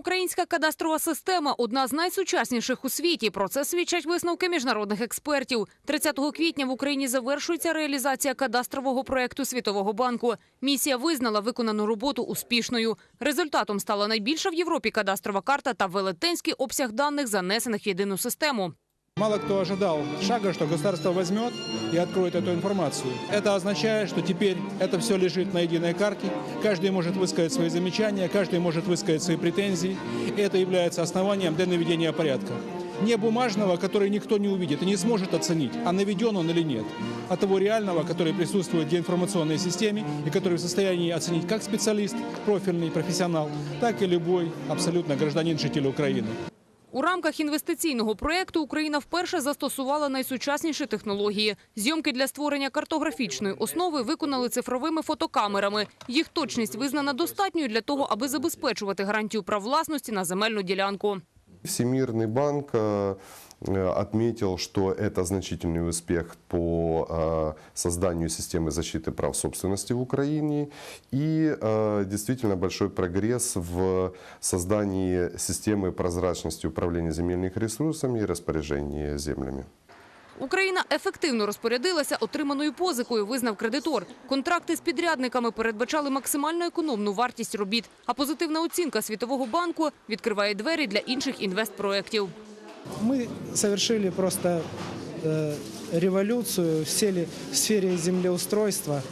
Українська кадастрова система одна з найсучасніших у світі. Про це свідчать висновки міжнародних експертів. 30 квітня в Україні завершується реалізація кадастрового проекту Світового банку. Місія визнала виконану роботу успішною. Результатом стала найбільша в Європі кадастрова карта та велетенський обсяг даних, занесених в єдину систему. Мало кто ожидал шага, что государство возьмет и откроет эту информацию. Это означает, что теперь это все лежит на единой карте, каждый может высказать свои замечания, каждый может высказать свои претензии. Это является основанием для наведения порядка. Не бумажного, который никто не увидит и не сможет оценить, а наведен он или нет, а того реального, который присутствует в информационной системе и который в состоянии оценить как специалист, профильный профессионал, так и любой абсолютно гражданин, житель Украины. У рамках інвестиційного проєкту Україна вперше застосувала найсучасніші технології. Зйомки для створення картографічної основи виконали цифровими фотокамерами. Їх точність визнана достатньою для того, аби забезпечувати гарантію прав власності на земельну ділянку. Всемирный банк э, э, отметил, что это значительный успех по э, созданию системы защиты прав собственности в Украине и э, действительно большой прогресс в создании системы прозрачности управления земельных ресурсами и распоряжения землями. Україна ефективно розпорядилася отриманою позикою, визнав кредитор. Контракти з підрядниками передбачали максимально економну вартість робіт. А позитивна оцінка Світового банку відкриває двері для інших інвестпроєктів. Ми совершили просто революцію в, сфері землеустройства.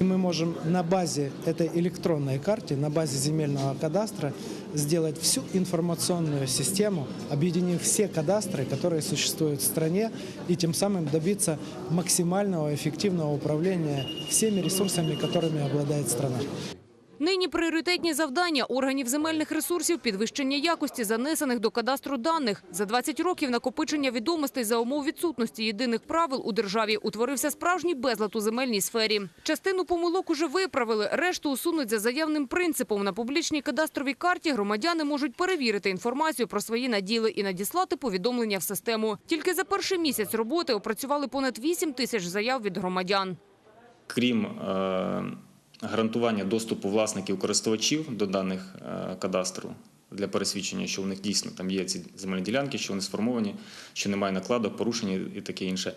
Мы можем на базе этой электронной карты, на базе земельного кадастра сделать всю информационную систему, объединив все кадастры, которые существуют в стране, и тем самым добиться максимального эффективного управления всеми ресурсами, которыми обладает страна. Нині пріоритетні завдання органів земельних ресурсів – підвищення якості занесених до кадастру даних. За 20 років накопичення відомостей за умов відсутності єдиних правил у державі утворився справжній безлад у земельній сфері. Частину помилок уже виправили, решту усунуть за заявним принципом. На публічній кадастровій карті громадяни можуть перевірити інформацію про свої наділи і надіслати повідомлення в систему. Тільки за перший місяць роботи опрацювали понад 8 тисяч заяв від громадян. крім е, гарантування доступу власників користувачів до даних е, кадастру для пересвідчення, що у них дійсно там є ці земельні ділянки, що вони сформовані, що немає накладок, порушень і таке інше.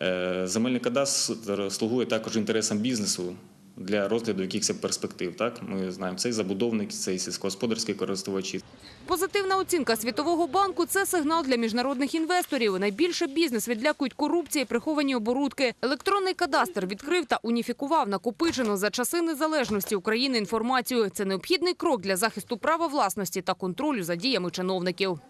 Е, Земельний кадастр слугує також інтересам бізнесу. Для розгляду якихось перспектив, так ми знаємо, цей забудовник, цей сільськогосподарський користувачі, Позитивна оцінка Світового банку – це сигнал для міжнародних інвесторів. Найбільше бізнес відлякують корупції, приховані оборудки. Електронний кадастр відкрив та уніфікував накопичену за часи незалежності України інформацію. Це необхідний крок для захисту права власності та контролю за діями чиновників.